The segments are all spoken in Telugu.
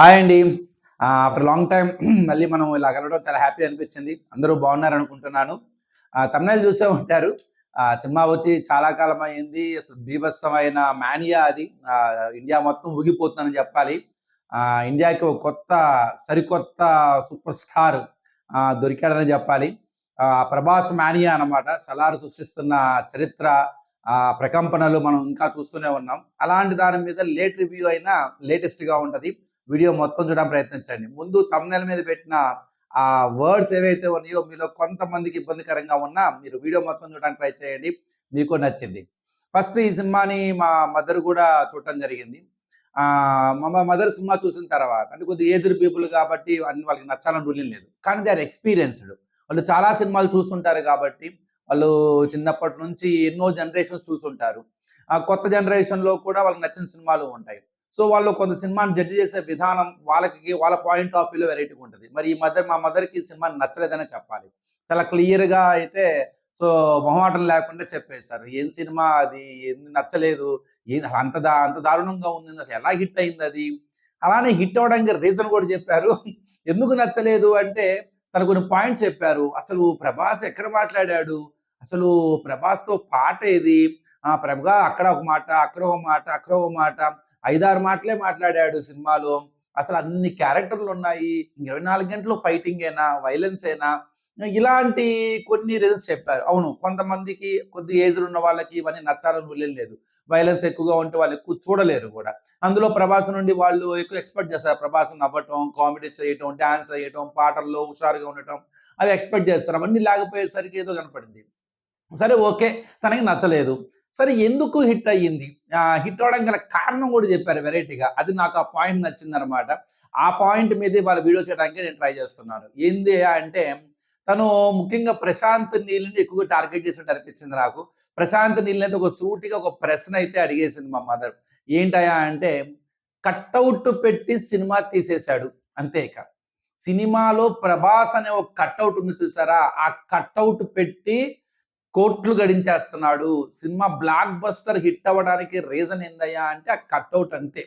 హాయ్ అండి. ఆఫ్టర్ లాంగ్ టైం మళ్ళీ మనం ఇలా కలవడం చాలా హ్యాపీ అనిపించింది. అందరూ బాగున్నారు అనుకుంటున్నాను. తమిళనాడు చూసే ఉంటారు. ఆ, సినిమా వచ్చి చాలా కాలం అయింది. అసలు బీభత్సమైన మానియా అది. ఇండియా మొత్తం ఊగిపోతుందని చెప్పాలి. ఆ, ఇండియాకి ఒక కొత్త సరికొత్త సూపర్ స్టార్ దొరికాడని చెప్పాలి. ఆ, ప్రభాస్ మానియా అన్నమాట. సలార్ సృష్టిస్తున్న చరిత్ర ప్రకంపనలు మనం ఇంకా చూస్తూనే ఉన్నాం. అలాంటి దాని మీద లేట్ రివ్యూ అయినా లేటెస్ట్గా ఉంటుంది. వీడియో మొత్తం చూడడానికి ప్రయత్నించండి. ముందు తమ్నెల మీద పెట్టిన ఆ వర్డ్స్ ఏవైతే ఉన్నాయో మీలో కొంతమందికి ఇబ్బందికరంగా ఉన్నా మీరు వీడియో మొత్తం చూడడానికి ట్రై చేయండి. మీకు నచ్చింది. ఫస్ట్ ఈ సినిమాని మా మదర్ కూడా చూడటం జరిగింది. మా మదర్ సినిమా చూసిన తర్వాత అంటే కొద్దిగా ఏజ్డ్ పీపుల్ కాబట్టి అన్ని వాళ్ళకి నచ్చాలని రూల్ లేదు. కానీ దే ఆర్ ఎక్స్పీరియన్స్డ్ వాళ్ళు చాలా సినిమాలు చూస్తుంటారు కాబట్టి వాళ్ళు చిన్నప్పటి నుంచి ఎన్నో జనరేషన్స్ చూసుంటారు. ఆ కొత్త జనరేషన్లో కూడా వాళ్ళకి నచ్చిన సినిమాలు ఉంటాయి. సో వాళ్ళు కొంత సినిమాని జడ్జి చేసే విధానం వాళ్ళకి వాళ్ళ పాయింట్ ఆఫ్ వ్యూలో వెరైటీగా ఉంటుంది. మరి ఈ మదర్ మా మదర్కి ఈ సినిమా నచ్చలేదనే చెప్పాలి. చాలా క్లియర్గా అయితే సో మొహమాటం లేకుండా చెప్పేశారు ఏం సినిమా అది? ఎందుకు నచ్చలేదు? ఏం అంత దా అంత దారుణంగా ఉంది. అసలు ఎలా హిట్ అయింది అది? అలానే హిట్ అవడానికి రీజన్ కూడా చెప్పారు. ఎందుకు నచ్చలేదు అంటే తన కొన్ని పాయింట్స్ చెప్పారు. అసలు ప్రభాస్ ఎక్కడ మాట్లాడాడు? అసలు ప్రభాస్తో పాట ఏది? ఆ ప్రభుగా అక్కడ ఒక మాట అక్కడ ఒక మాట అక్కడ ఒక మాట ఐదారు మాటలే మాట్లాడాడు సినిమాలో. అసలు అన్ని క్యారెక్టర్లు ఉన్నాయి. ఇరవై నాలుగు గంటలు ఫైటింగ్ అయినా వైలెన్స్ అయినా ఇలాంటి కొన్ని రీజన్స్ చెప్పారు. అవును కొంతమందికి కొద్ది ఏజ్ ఉన్న వాళ్ళకి ఇవన్నీ నచ్చాలని వెళ్ళలేదు లేదు. వైలెన్స్ ఎక్కువగా ఉంటే వాళ్ళు ఎక్కువ చూడలేరు కూడా. అందులో ప్రభాస్ నుండి వాళ్ళు ఎక్కువ ఎక్స్పెక్ట్ చేస్తారు. ప్రభాస్ నవ్వటం కామెడీ చేయటం డాన్స్ చేయటం పాటల్లో హుషారుగా ఉండటం అవి ఎక్స్పెక్ట్ చేస్తారు. అవన్నీ లేకపోయేసరికి ఏదో కనపడింది. సరే ఓకే. తనకి నచ్చలేదు. సరే ఎందుకు హిట్ అయ్యింది? హిట్ అవడం గల కారణం కూడా చెప్పారు వెరైటీగా. అది నాకు ఆ పాయింట్ నచ్చింది అనమాట ఆ పాయింట్ మీద వాళ్ళ వీడియో చేయడానికి నేను ట్రై చేస్తున్నాను. ఏంది అంటే తను ముఖ్యంగా ప్రశాంత్ నీళ్ళని ఎక్కువగా టార్గెట్ చేసినట్టు అనిపించింది నాకు. ప్రశాంత్ నీళ్ళని అయితే ఒక సూటిగా ఒక ప్రశ్న అయితే అడిగేసింది మా మదర్. ఏంటయా అంటే కట్అవుట్ పెట్టి సినిమా తీసేశాడు. అంతే ఇక. సినిమాలో ప్రభాస్ అనే ఒక కట్అవుట్ ఉంది చూసారా? ఆ కట్అవుట్ పెట్టి కోట్లు గడించేస్తున్నాడు. సినిమా బ్లాక్ బస్టర్ హిట్ అవ్వడానికి రీజన్ ఏందయ్యా అంటే ఆ కట్అవుట్ అంతే.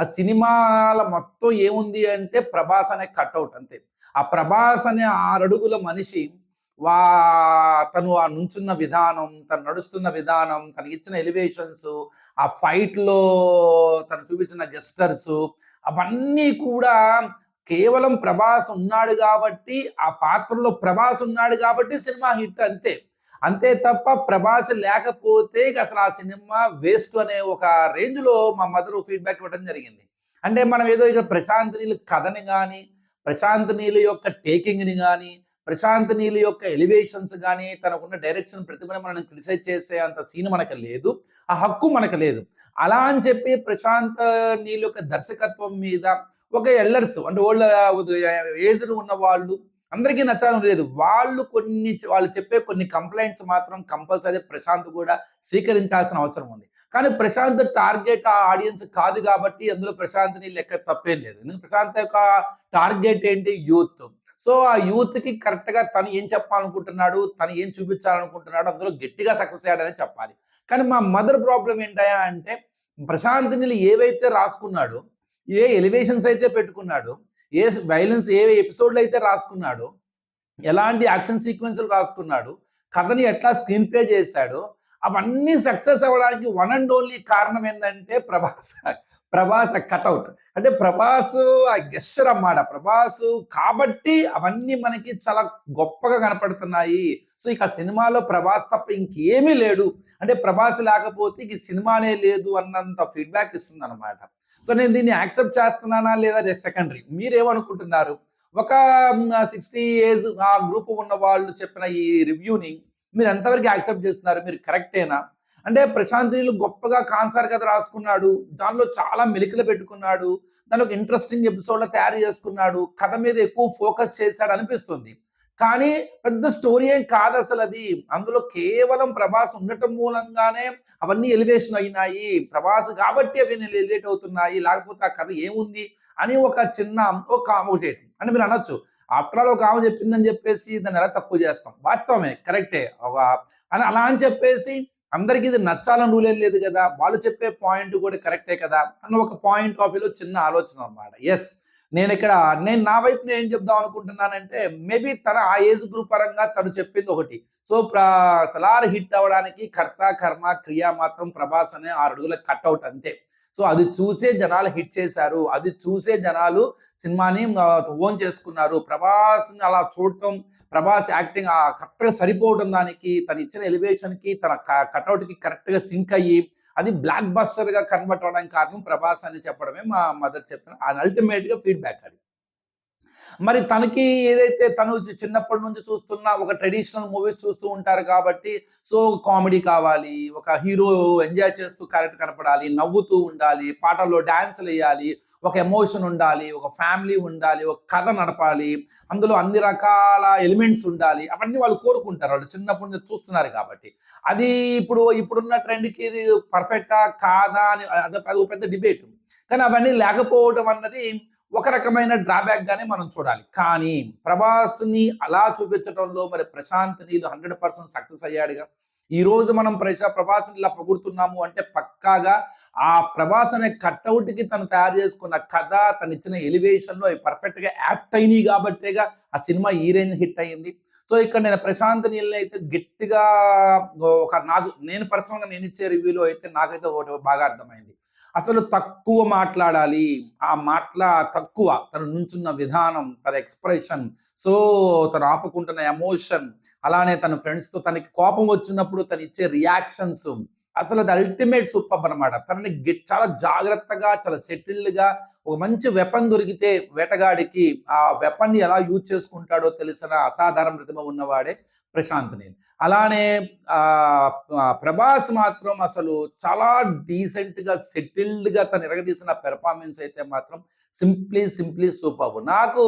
ఆ సినిమాల మొత్తం ఏముంది అంటే ప్రభాస్ అనే కట్అవుట్ అంతే. ఆ ప్రభాస్ అనే ఆరడుగుల మనిషి వా తను ఆ నుంచున్న విధానం తను నడుస్తున్న విధానం తనకి ఇచ్చిన ఎలివేషన్స్ ఆ ఫైట్లో తను చూపించిన గెస్టర్స్ అవన్నీ కూడా కేవలం ప్రభాస్ ఉన్నాడు కాబట్టి ఆ పాత్రలో ప్రభాస్ ఉన్నాడు కాబట్టి సినిమా హిట్ అంతే. అంతే తప్ప ప్రభాస్ లేకపోతే ఇక అసలు ఆ సినిమా వేస్ట్ అనే ఒక రేంజ్లో మా మదర్ ఫీడ్బ్యాక్ ఇవ్వడం జరిగింది. అంటే మనం ఏదో ఇక్కడ ప్రశాంత్ నీళ్ళు కథని కానీ ప్రశాంత్ నీళ్ళ యొక్క టేకింగ్ని కానీ ప్రశాంత్ నీళ్ళ యొక్క ఎలివేషన్స్ కానీ తనకున్న డైరెక్షన్ ప్రతిభను మనం క్రిటిసైజ్ చేసే అంత సీన్ మనకు లేదు. ఆ హక్కు మనకు లేదు. అలా అని చెప్పి ప్రశాంత్ నీళ్ళ యొక్క దర్శకత్వం మీద ఒక ఎల్లర్స్ అంటే ఓల్డ్ ఏజ్డ్ ఉన్న వాళ్ళు అందరికీ నచ్చడం లేదు. వాళ్ళు కొన్ని వాళ్ళు చెప్పే కొన్ని కంప్లైంట్స్ మాత్రం కంపల్సరీ ప్రశాంత్ కూడా స్వీకరించాల్సిన అవసరం ఉంది. కానీ ప్రశాంత్ టార్గెట్ ఆ ఆడియన్స్ కాదు కాబట్టి అందులో ప్రశాంత్ని లెక్క తప్పేం లేదు. ఎందుకంటే ప్రశాంత్ యొక్క టార్గెట్ ఏంటి? యూత్ సో ఆ యూత్కి కరెక్ట్గా తను ఏం చెప్పాలనుకుంటున్నాడు? తను ఏం చూపించాలనుకుంటున్నాడు? అందులో గట్టిగా సక్సెస్ అయ్యాడని చెప్పాలి. కానీ మా మదర్ ప్రాబ్లం ఏంటయా అంటే ప్రశాంత్ నీళ్ళు ఏవైతే రాసుకున్నాడో ఏ ఎలివేషన్స్ అయితే పెట్టుకున్నాడు ఏ వైలెన్స్ ఏ ఎపిసోడ్లు అయితే రాసుకున్నాడో ఎలాంటి యాక్షన్ సీక్వెన్స్లు రాసుకున్నాడు కథని ఎట్లా స్క్రీన్ ప్లే చేశాడో అవన్నీ సక్సెస్ అవ్వడానికి వన్ అండ్ ఓన్లీ కారణం ఏంటంటే ప్రభాస్ ప్రభాస్ కటౌట్ అంటే ప్రభాస్ ఆ గెస్టర్ అన్నమాట. ప్రభాస్ కాబట్టి అవన్నీ మనకి చాలా గొప్పగా కనపడుతున్నాయి. సో ఇక సినిమాలో ప్రభాస్ తప్ప ఇంకేమీ లేడు. అంటే ప్రభాస్ లేకపోతే ఈ సినిమానే లేదు అన్నంత ఫీడ్బ్యాక్ ఇస్తుంది అనమాట సో నేను దీన్ని యాక్సెప్ట్ చేస్తున్నానా లేదా సెకండరీ. మీరేమనుకుంటున్నారు? ఒక సిక్స్టీ ఏజ్ ఆ గ్రూప్ ఉన్న వాళ్ళు చెప్పిన ఈ రివ్యూని మీరు ఎంతవరకు యాక్సెప్ట్ చేస్తున్నారు? మీరు కరెక్టేనా? అంటే ప్రశాంత్ నీళ్ళు గొప్పగా కాన్సర్ కథ రాసుకున్నాడు. దానిలో చాలా మెలికలు పెట్టుకున్నాడు. దాని ఒక ఇంట్రెస్టింగ్ ఎపిసోడ్లో తయారు చేసుకున్నాడు. కథ మీద ఎక్కువ ఫోకస్ చేశాడు అనిపిస్తుంది. కానీ పెద్ద స్టోరీ ఏం కాదు అసలు అది. అందులో కేవలం ప్రభాస్ ఉండటం మూలంగానే అవన్నీ ఎలివేషన్ అయినాయి. ప్రభాస్ కాబట్టి అవి ఎలివేట్ అవుతున్నాయి. లేకపోతే ఆ కథ ఏముంది అని ఒక చిన్న ఒక ఒకటి అని మీరు అనొచ్చు ఆఫ్టర్ ఆల్ ఒక ఆమె చెప్పిందని చెప్పేసి దాన్ని ఎలా తక్కువ చేస్తాం? వాస్తవమే కరెక్టే. ఒక అని అలా అని చెప్పేసి అందరికీ ఇది నచ్చాలని రూల్ ఏం లేదు కదా. వాళ్ళు చెప్పే పాయింట్ కూడా కరెక్టే కదా అన్న ఒక పాయింట్ ఆఫ్ వ్యూలో చిన్న ఆలోచన అనమాట ఎస్ నేను ఇక్కడ నేను నా వైపు నేను ఏం చెప్దాం అనుకుంటున్నానంటే మేబీ తన ఆ ఏజ్ గ్రూప్ పరంగా తను చెప్పింది ఒకటి. సో సలార్ హిట్ అవ్వడానికి కర్త కర్మ క్రియ మాత్రం ప్రభాస్ అనే ఆరు అడుగుల కట్అవుట్ అంతే. సో అది చూసే జనాలు హిట్ చేశారు. అది చూసే జనాలు సినిమాని ఓన్ చేసుకున్నారు. ప్రభాస్ని అలా చూడటం ప్రభాస్ యాక్టింగ్ కరెక్ట్గా సరిపోవడం దానికి తను ఇచ్చిన ఎలివేషన్కి తన కట్అవుట్కి కరెక్ట్గా సింక్ అయ్యి అది బ్లాక్ బస్టర్గా కన్వర్ట్ అవడానికి కారణం ప్రభాస్ అని చెప్పడమే మా మదర్ చెప్పిన అల్టిమేట్గా ఫీడ్బ్యాక్ అది. మరి తనకి ఏదైతే తను చిన్నప్పటి నుంచి చూస్తున్న ఒక ట్రెడిషనల్ మూవీస్ చూస్తూ ఉంటారు కాబట్టి సో కామెడీ కావాలి ఒక హీరో ఎంజాయ్ చేస్తూ క్యారెక్టర్ కనపడాలి నవ్వుతూ ఉండాలి పాటల్లో డ్యాన్సులు వేయాలి ఒక ఎమోషన్ ఉండాలి ఒక ఫ్యామిలీ ఉండాలి ఒక కథ నడపాలి అందులో అన్ని రకాల ఎలిమెంట్స్ ఉండాలి అవన్నీ వాళ్ళు కోరుకుంటారు. వాళ్ళు చిన్నప్పటి నుంచి చూస్తున్నారు కాబట్టి. అది ఇప్పుడు ఇప్పుడున్న ట్రెండ్కి ఇది పర్ఫెక్టా కాదా అని అది పెద్ద డిబేట్. కానీ అవన్నీ లేకపోవడం అన్నది ఒక రకమైన డ్రాబ్యాక్ గానే మనం చూడాలి. కానీ ప్రభాస్ని అలా చూపించడంలో మరి ప్రశాంత్ నీళ్ళు హండ్రెడ్ పర్సెంట్ సక్సెస్ అయ్యాడుగా. ఈ రోజు మనం ప్రశా ప్రభాస్ని ఇలా పొగుడుతున్నాము అంటే పక్కాగా ఆ ప్రభాస్ అనే కట్అవుట్కి తను తయారు చేసుకున్న కథ తను ఇచ్చిన ఎలివేషన్లో పర్ఫెక్ట్గా యాక్ట్ అయినాయి కాబట్టేగా ఆ సినిమా ఈ రేంజ్ హిట్ అయ్యింది. సో ఇక్కడ నేను ప్రశాంత్ నీళ్ళని అయితే గట్టిగా ఒక నాకు నేను పర్సనల్గా నేను ఇచ్చే రివ్యూలో అయితే నాకైతే ఒకటి బాగా అర్థమైంది. అసలు తక్కువ మాట్లాడాలి. ఆ మాట్లా తక్కువ తను నుంచున్న విధానం తన ఎక్స్ప్రెషన్ సో తను ఆపుకుంటున్న ఎమోషన్ అలానే తన ఫ్రెండ్స్తో తనకి కోపం వచ్చినప్పుడు తను ఇచ్చే రియాక్షన్స్ అసలు అది అల్టిమేట్ సూపర్ అనమాట తనని చాలా జాగ్రత్తగా చాలా సెటిల్డ్గా ఒక మంచి వెపన్ దొరికితే వేటగాడికి ఆ వెపన్ని ఎలా యూజ్ చేసుకుంటాడో తెలిసిన అసాధారణ ప్రతిభ ఉన్నవాడే ప్రశాంత్ నేను అలానే ప్రభాస్ మాత్రం అసలు చాలా డీసెంట్గా సెటిల్డ్గా తను ఎరగదీసిన పెర్ఫార్మెన్స్ అయితే మాత్రం సింప్లీ సింప్లీ సూపర్ నాకు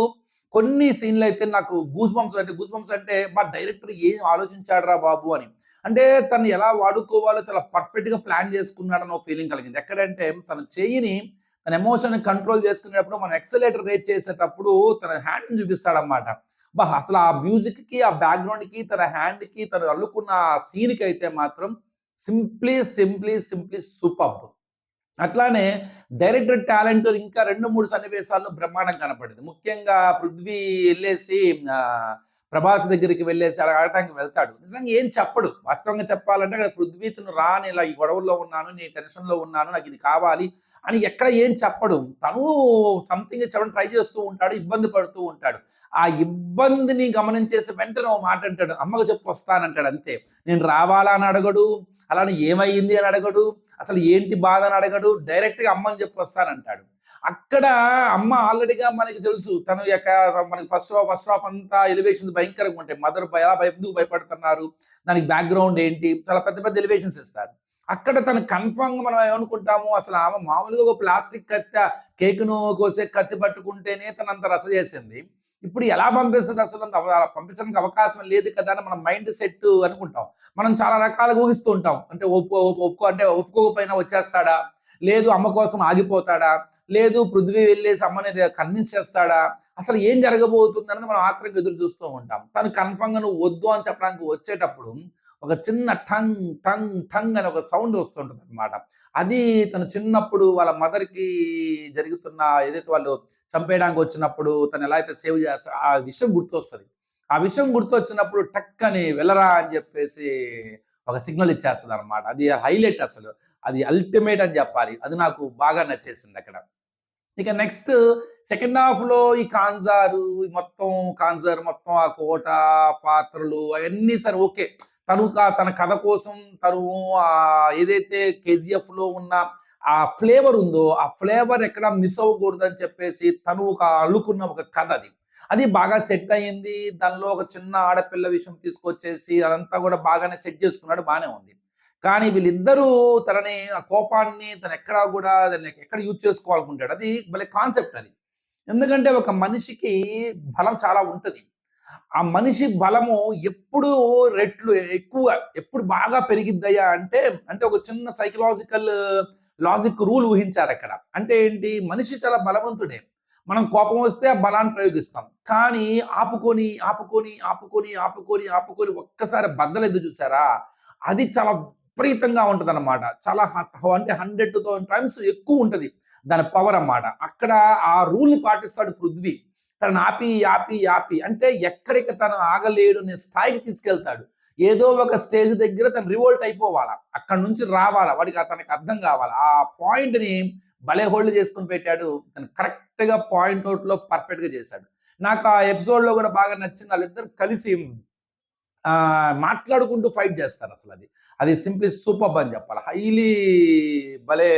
కొన్ని సీన్లు అయితే నాకు గూస్ బంప్స్ అంటే గూస్ బంప్స్ అంటే మా డైరెక్టర్ ఏం ఆలోచించాడరా బాబు అని. అంటే తను ఎలా వాడుకోవాలో చాలా పర్ఫెక్ట్గా ప్లాన్ చేసుకున్నాడని ఫీలింగ్ కలిగింది. ఎక్కడంటే తన చేయిని తన ఎమోషన్ కంట్రోల్ చేసుకునేటప్పుడు మనం ఎక్సలేటర్ రేట్ చేసేటప్పుడు తన హ్యాండ్ చూపిస్తాడనమాట బా అసలు ఆ మ్యూజిక్కి ఆ బ్యాక్గ్రౌండ్కి తన హ్యాండ్కి తను అల్లుకున్న సీన్కి అయితే మాత్రం సింప్లీ సింప్లీ సింప్లీ సూపర్ అట్లానే డైరెక్టర్ టాలెంట్ ఇంకా రెండు మూడు సన్నివేశాల్లో బ్రహ్మాండం కనపడింది. ముఖ్యంగా పృథ్వీ వెళ్ళేసి ప్రభాస్ దగ్గరికి వెళ్ళేసి అడగటానికి వెళ్తాడు. నిజంగా ఏం చెప్పడు. వాస్తవంగా చెప్పాలంటే అక్కడ పృథ్వీతను రా నేను ఇలా ఈ గొడవల్లో ఉన్నాను నేను టెన్షన్లో ఉన్నాను నాకు ఇది కావాలి అని ఎక్కడ ఏం చెప్పడు. తను సంథింగ్ చెప్పడం ట్రై చేస్తూ ఉంటాడు ఇబ్బంది పడుతూ ఉంటాడు. ఆ ఇబ్బందిని గమనించేసి వెంటనే ఓ మాట అంటాడు. అమ్మకు చెప్పు వస్తానంటాడు అంతే. నేను రావాలా అని అడగడు. అలానే ఏమైంది అని అడగడు. అసలు ఏంటి బాధ అని అడగడు. డైరెక్ట్గా అమ్మని చెప్పి వస్తానంటాడు అక్కడ అమ్మ ఆల్రెడీగా మనకి తెలుసు తను యొక్క మనకి ఫస్ట్ హాఫ్ ఫస్ట్ హాఫ్ అంతా ఎలివేషన్స్ భయంకరంగా ఉంటాయి. మదర్ ఎలా ఎందుకు భయపడుతున్నారు? దానికి బ్యాక్గ్రౌండ్ ఏంటి? చాలా పెద్ద పెద్ద ఎలివేషన్స్ ఇస్తారు. అక్కడ తను కన్ఫర్మ్ మనం ఏమనుకుంటాము? అసలు ఆమె మామూలుగా ఒక ప్లాస్టిక్ కత్తి కేకును కోసే కత్తి పట్టుకుంటేనే తను అంత రస చేసింది. ఇప్పుడు ఎలా పంపిస్తుంది అసలు? అంత పంపించడానికి అవకాశం లేదు కదా అని మనం మైండ్ సెట్ అనుకుంటాం. మనం చాలా రకాలుగా ఊహిస్తూ ఉంటాం అంటే ఒప్పుకో ఒప్పుకో అంటే ఒప్పుకోకపోయినా వచ్చేస్తాడా? లేదు అమ్మ కోసం ఆగిపోతాడా? లేదు పృథ్వీ వెళ్ళేసి అమ్మని కన్విన్స్ చేస్తాడా? అసలు ఏం జరగబోతుందని మనం ఆత్రంగా ఎదురు చూస్తూ ఉంటాం. తను కన్ఫర్మ్గా నువ్వు వద్దు అని చెప్పడానికి వచ్చేటప్పుడు ఒక చిన్న టంగ్ టంగ్ టంగ్ అని ఒక సౌండ్ వస్తుంటుంది అనమాట అది తను చిన్నప్పుడు వాళ్ళ మదర్కి జరుగుతున్న ఏదైతే వాళ్ళు చంపేయడానికి వచ్చినప్పుడు తను ఎలా అయితే సేవ్ చేస్తా ఆ విషయం గుర్తొస్తుంది. ఆ విషయం గుర్తొచ్చినప్పుడు టక్ అని వెళ్ళరా అని చెప్పేసి ఒక సిగ్నల్ ఇచ్చేస్తుంది అనమాట అది హైలైట్ అసలు. అది అల్టిమేట్ అని చెప్పాలి. అది నాకు బాగా నచ్చేసింది అక్కడ. ఇక నెక్స్ట్ సెకండ్ హాఫ్లో ఈ కాన్జారు మొత్తం కాన్జార్ మొత్తం ఆ కోట పాత్రలు అవన్నీ సరే ఓకే. తను తన కథ కోసం తను ఆ ఏదైతే కేజీఎఫ్లో ఉన్న ఆ ఫ్లేవర్ ఉందో ఆ ఫ్లేవర్ ఎక్కడ మిస్ అవ్వకూడదు అని చెప్పేసి తను ఒక అల్లుకున్న ఒక కథ అది. అది బాగా సెట్ అయ్యింది దానిలో ఒక చిన్న ఆడపిల్ల విషయం తీసుకొచ్చేసి అదంతా కూడా బాగానే సెట్ చేసుకున్నాడు బాగానే ఉంది. కానీ వీళ్ళిద్దరూ తనని ఆ కోపాన్ని తను ఎక్కడా కూడా దాన్ని ఎక్కడ యూజ్ చేసుకోవాలనుకుంటాడు? అది భలే కాన్సెప్ట్ అది. ఎందుకంటే ఒక మనిషికి బలం చాలా ఉంటుంది. ఆ మనిషి బలము ఎప్పుడు రెట్లు ఎక్కువ ఎప్పుడు బాగా పెరిగిద్దయ్యా అంటే అంటే ఒక చిన్న సైకలాజికల్ లాజిక్ రూల్ ఊహించారు అక్కడ. అంటే ఏంటి? మనిషి చాలా బలవంతుడే. మనం కోపం వస్తే ఆ బలాన్ని ప్రయోగిస్తాం. కానీ ఆపుకొని ఆపుకొని ఆపుకొని ఆపుకొని ఆపుకొని ఒక్కసారి బద్దలు చూసారా? అది చాలా విపరీతంగా ఉంటుంది అనమాట చాలా అంటే హండ్రెడ్ టు థౌసండ్ టైమ్స్ ఎక్కువ ఉంటుంది దాని పవర్ అన్నమాట. అక్కడ ఆ రూల్ని పాటిస్తాడు పృథ్వీ. తనను ఆపి ఆపి ఆపి. అంటే ఎక్కడికి తను ఆగలేడు అనే స్థాయికి తీసుకెళ్తాడు. ఏదో ఒక స్టేజ్ దగ్గర తను రివోల్ట్ అయిపోవాలా. అక్కడ నుంచి రావాలా. వాడికి అతనికి అర్థం కావాలా. ఆ పాయింట్ని భలే హోల్డ్ చేసుకుని పెట్టాడు. తను కరెక్ట్గా పాయింట్ అవుట్లో పర్ఫెక్ట్గా చేశాడు. నాకు ఆ ఎపిసోడ్లో కూడా బాగా నచ్చింది వాళ్ళిద్దరు కలిసి మాట్లాడుకుంటూ ఫైట్ చేస్తారు అసలు అది. అది సింప్లీ సూపర్ అని చెప్పాలి. హైలీ భలే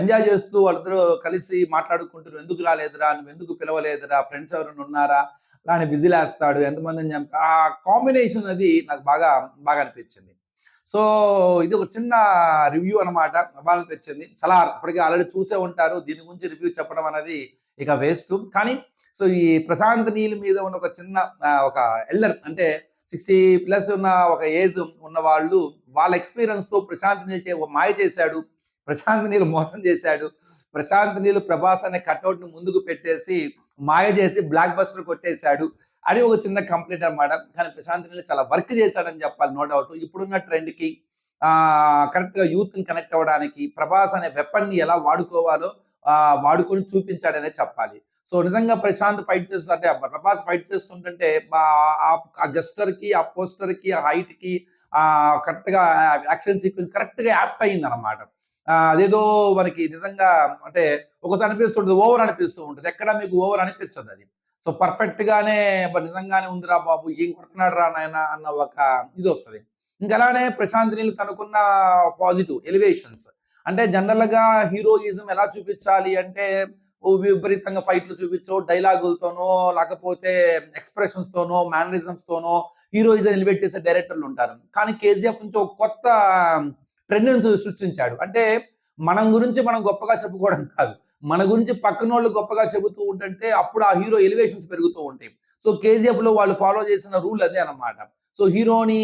ఎంజాయ్ చేస్తూ వాళ్ళిద్దరూ కలిసి మాట్లాడుకుంటారు ఎందుకు రాలేదురా? నువ్వు ఎందుకు పిలవలేదురా? ఫ్రెండ్స్ ఎవరైనా ఉన్నారా? అలా అని విజిలేస్తాడు ఎంతమందిని చంపి ఆ కాంబినేషన్ అది నాకు బాగా బాగా అనిపించింది. సో ఇది ఒక చిన్న రివ్యూ అనమాట బాగా అనిపించింది. సలార్ ఇప్పటికీ ఆల్రెడీ చూసే ఉంటారు. దీని గురించి రివ్యూ చెప్పడం అనేది ఇక వేస్ట్ కానీ సో ఈ ప్రశాంత్ నీల్ మీద ఉన్న ఒక చిన్న ఒక ఎల్లర్ అంటే సిక్స్టీ ప్లస్ ఉన్న ఒక ఏజ్ ఉన్న వాళ్ళు వాళ్ళ ఎక్స్పీరియన్స్తో ప్రశాంత్ నీల్ చే- మాయ చేశాడు. ప్రశాంత్ నీళ్ళు మోసం చేశాడు. ప్రశాంత్ నీళ్ళు ప్రభాస్ అనే కట్అవుట్ని ముందుకు పెట్టేసి మాయ చేసి బ్లాక్ బస్టర్ కొట్టేశాడు అని ఒక చిన్న కంప్లైంట్ అన్నమాట. కానీ ప్రశాంత్ నీళ్ళు చాలా వర్క్ చేశాడని చెప్పాలి నో డౌట్. ఇప్పుడున్న ట్రెండ్కి యూత్ని యూత్ని కనెక్ట్ అవ్వడానికి ప్రభాస్ అనే వెపన్ని ఎలా వాడుకోవాలో వాడుకొని చూపించాడనే చెప్పాలి. సో నిజంగా ప్రశాంత్ ఫైట్ చేస్తుంటే ప్రభాస్ ఫైట్ చేస్తుంటే ఆ గెస్టర్కి ఆ పోస్టర్కి ఆ హైట్కి ఆ కరెక్ట్గా యాక్షన్ సీక్వెన్స్ కరెక్ట్గా యాప్ట్ అయింది అనమాట అదేదో మనకి నిజంగా అంటే ఒకసారి అనిపిస్తుంటుంది ఓవర్ అనిపిస్తూ ఉంటుంది. ఎక్కడ మీకు ఓవర్ అనిపించదు అది. సో పర్ఫెక్ట్ గానే నిజంగానే ఉందిరా బాబు ఏం కొడుతున్నాడు రా నాయన అన్న ఒక ఇది వస్తుంది. ఇంకా అలానే ప్రశాంత్ నీళ్ళు తనకున్న పాజిటివ్ ఎలివేషన్స్. అంటే జనరల్గా హీరోయిజం ఎలా చూపించాలి అంటే విపరీతంగా ఫైట్లు చూపించో డైలాగులతోనో లేకపోతే ఎక్స్ప్రెషన్స్ తోనో హీరోయిజం ఎలివేట్ చేసే డైరెక్టర్లు ఉంటారు. కానీ కేజీఎఫ్ నుంచి ఒక కొత్త ట్రెండ్ని సృష్టించాడు. అంటే మనం గురించి మనం గొప్పగా చెప్పుకోవడం కాదు. మన గురించి పక్కన వాళ్ళు గొప్పగా చెబుతూ ఉంటుంటే అప్పుడు ఆ హీరో ఎలివేషన్స్ పెరుగుతూ ఉంటాయి. సో కేజీఎఫ్లో వాళ్ళు ఫాలో చేసిన రూల్ అదే అన్నమాట. సో హీరోని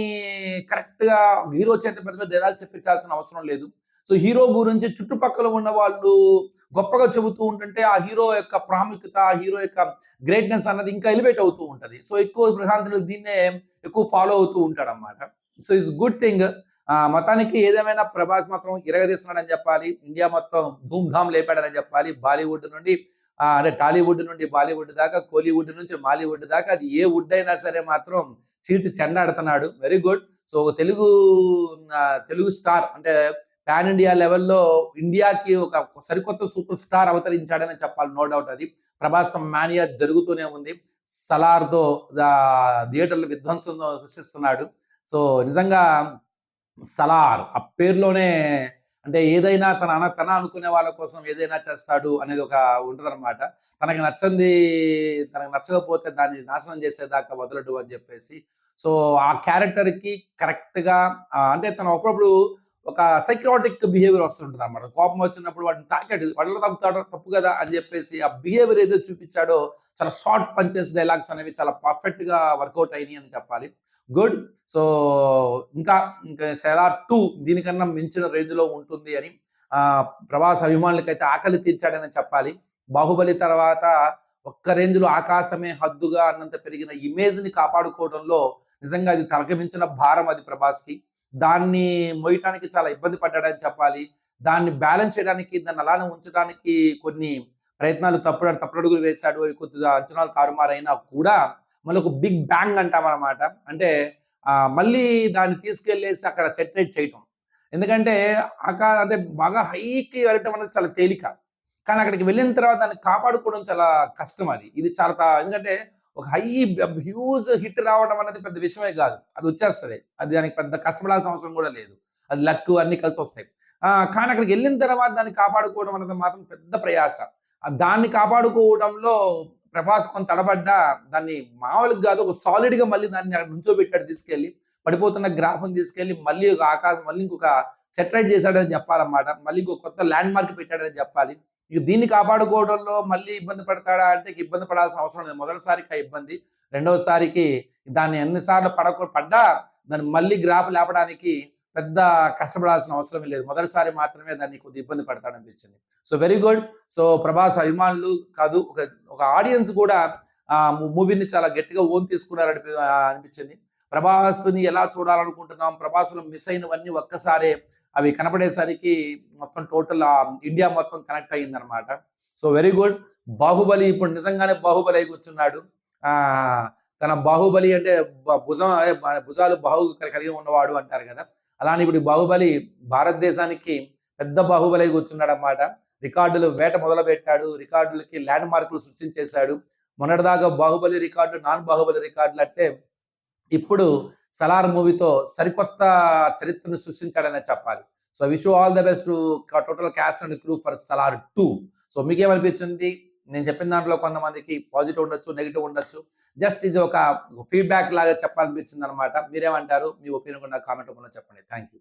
కరెక్ట్గా హీరో చేత పెద్ద పెద్ద డైలాగ్ చెప్పించాల్సిన అవసరం లేదు. సో హీరో గురించి చుట్టుపక్కల ఉన్న వాళ్ళు గొప్పగా చెబుతూ ఉంటుంటే ఆ హీరో యొక్క ప్రాముఖ్యత ఆ హీరో యొక్క గ్రేట్నెస్ అన్నది ఇంకా ఎలివేట్ అవుతూ ఉంటది. సో ఎక్కువ ప్రశాంతులు దీన్నే ఎక్కువ ఫాలో అవుతూ ఉంటాడు అనమాట సో ఇట్స్ గుడ్ థింగ్ మతానికి ఏదేమైనా ప్రభాస్ మాత్రం ఇరగదీస్తున్నాడని చెప్పాలి ఇండియా మొత్తం ధూమ్ధామ్ లేపాడని చెప్పాలి బాలీవుడ్ నుండి అంటే టాలీవుడ్ నుండి బాలీవుడ్ దాకా కోలీవుడ్ నుంచి మాలీవుడ్ దాకా అది ఏ వుడ్ అయినా సరే మాత్రం చీల్చి చెండాడుతున్నాడు. Very good so Telugu Telugu star అంటే పాన్ ఇండియా లెవెల్లో ఇండియాకి ఒక సరికొత్త సూపర్ స్టార్ అవతరించాడని చెప్పాలి నో డౌట్ అది. ప్రభాస్ మానియా జరుగుతూనే ఉంది. సలార్తో థియేటర్లు విధ్వంసం సృష్టిస్తున్నాడు. సో నిజంగా సలార్ ఆ పేరులోనే అంటే ఏదైనా తన అన తన అనుకునే వాళ్ళ కోసం ఏదైనా చేస్తాడు అనేది ఒక ఉంటుందన్నమాట. తనకి నచ్చింది తనకు నచ్చకపోతే దాన్ని నాశనం చేసేదాకా వదలడు అని చెప్పేసి. సో ఆ క్యారెక్టర్కి కరెక్ట్గా అంటే తను అప్పుడప్పుడు ఒక సైక్రాటిక్ బిహేవియర్ వస్తుంటుంది అనమాట కోపం వచ్చినప్పుడు వాడిని తాకాడు. వాళ్ళలో తగ్గుతాడో తప్పు కదా అని చెప్పేసి ఆ బిహేవియర్ ఏదో చూపించాడో చాలా షార్ట్ పంచెస్ డైలాగ్స్ అనేవి చాలా పర్ఫెక్ట్గా వర్కౌట్ అయినాయి అని చెప్పాలి. గుడ్ సో ఇంకా ఇంకా సెలార్ టూ దీనికన్నా మించిన రేంజ్లో ఉంటుంది అని ప్రవాస అభిమానులకైతే ఆకలి తీర్చాడని చెప్పాలి. బాహుబలి తర్వాత ఒక్క రేంజ్లో ఆకాశమే హద్దుగా అన్నంత పెరిగిన ఇమేజ్ని కాపాడుకోవడంలో నిజంగా అది తలకమించిన భారం అది ప్రభాస్కి దాన్ని మోయటానికి చాలా ఇబ్బంది పడ్డాడని చెప్పాలి. దాన్ని బ్యాలెన్స్ చేయడానికి దాన్ని అలానే ఉంచడానికి కొన్ని ప్రయత్నాలు తప్పుడు తప్పుడడుగులు వేశాడు. కొద్దిగా అంచనాలు తారుమారైనా కూడా మళ్ళీ ఒక బిగ్ బ్యాంగ్ అంటాం అనమాట అంటే మళ్ళీ దాన్ని తీసుకెళ్ళేసి అక్కడ సెటరేట్ చేయటం. ఎందుకంటే ఆకా అంటే బాగా హైకి వెళ్ళటం అనేది చాలా తేలిక. కానీ అక్కడికి వెళ్ళిన తర్వాత దాన్ని కాపాడుకోవడం చాలా కష్టం అది. ఇది చాలా ఎందుకంటే ఒక హై హ్యూజ్ హిట్ రావడం అనేది పెద్ద విషయమే కాదు. అది వచ్చేస్తుంది. అది దానికి పెద్ద కష్టపడాల్సిన అవసరం కూడా లేదు. అది లక్ అన్ని కలిసి వస్తాయి. కానీ అక్కడికి వెళ్ళిన తర్వాత దాన్ని కాపాడుకోవడం అనేది మాత్రం పెద్ద ప్రయాస. దాన్ని కాపాడుకోవడంలో ప్రభాస్ కొంత తడబడ్డా దాన్ని మామూలుగా కాదు ఒక సాలిడ్గా మళ్ళీ దాన్ని అక్కడ నుంచోబెట్టాడు తీసుకెళ్ళి. పడిపోతున్న గ్రాఫ్ని తీసుకెళ్ళి మళ్ళీ ఒక ఆకాశం మళ్ళీ ఇంకొక సెటరైట్ చేశాడని చెప్పాలన్నమాట. మళ్ళీ ఇంకొక కొత్త ల్యాండ్ మార్క్ పెట్టాడని చెప్పాలి. ఇక దీన్ని కాపాడుకోవడంలో మళ్ళీ ఇబ్బంది పడతాడా అంటే ఇబ్బంది పడాల్సిన అవసరం లేదు. మొదటిసారికి ఆ ఇబ్బంది రెండవసారికి దాన్ని ఎన్నిసార్లు పడక పడ్డా దాన్ని మళ్ళీ గ్రాఫ్ లేపడానికి పెద్ద కష్టపడాల్సిన అవసరం లేదు. మొదటిసారి మాత్రమే దాన్ని కొద్ది ఇబ్బంది పడతాడు అనిపించింది so very good so Prabhas అభిమానులు కాదు ఒక ఒక ఆడియన్స్ కూడా ఆ మూవీని చాలా గట్టిగా ఓన్ తీసుకున్నారు అనిపించింది. ప్రభాస్ని ఎలా చూడాలనుకుంటున్నాం ప్రభాస్లో మిస్ అయినవన్నీ ఒక్కసారే అవి కనపడేసరికి మొత్తం టోటల్ ఇండియా మొత్తం కనెక్ట్ అయ్యిందనమాట సో వెరీ గుడ్. బాహుబలి ఇప్పుడు నిజంగానే బాహుబలి అయి కూర్చున్నాడు. ఆ తన బాహుబలి అంటే భుజం భుజాలు బాహు కలిగి ఉన్నవాడు అంటారు కదా. అలానే ఇప్పుడు బాహుబలి భారతదేశానికి పెద్ద బాహుబలి అయి కూర్చున్నాడు అనమాట రికార్డులు వేట మొదలు పెట్టాడు రికార్డులకి ల్యాండ్ మార్కులు సృష్టించేశాడు. మొన్నటిదాకా బాహుబలి రికార్డు నాన్ బాహుబలి రికార్డులు అంటే ఇప్పుడు సలార్ మూవీతో సరికొత్త చరిత్రను సృష్టించాడనే చెప్పాలి. So wish all the best total cast and crew for Salaar two so మీకేమనిపించింది? నేను చెప్పిన దాంట్లో కొంతమందికి పాజిటివ్ ఉండొచ్చు నెగిటివ్ ఉండొచ్చు. జస్ట్ ఇది ఒక ఫీడ్బ్యాక్ లాగా చెప్పాలనిపించింది అనమాట మీరేమంటారు? మీ ఒపీనియన్ కూడా కామెంట్ రూపంలో చెప్పండి. Thank you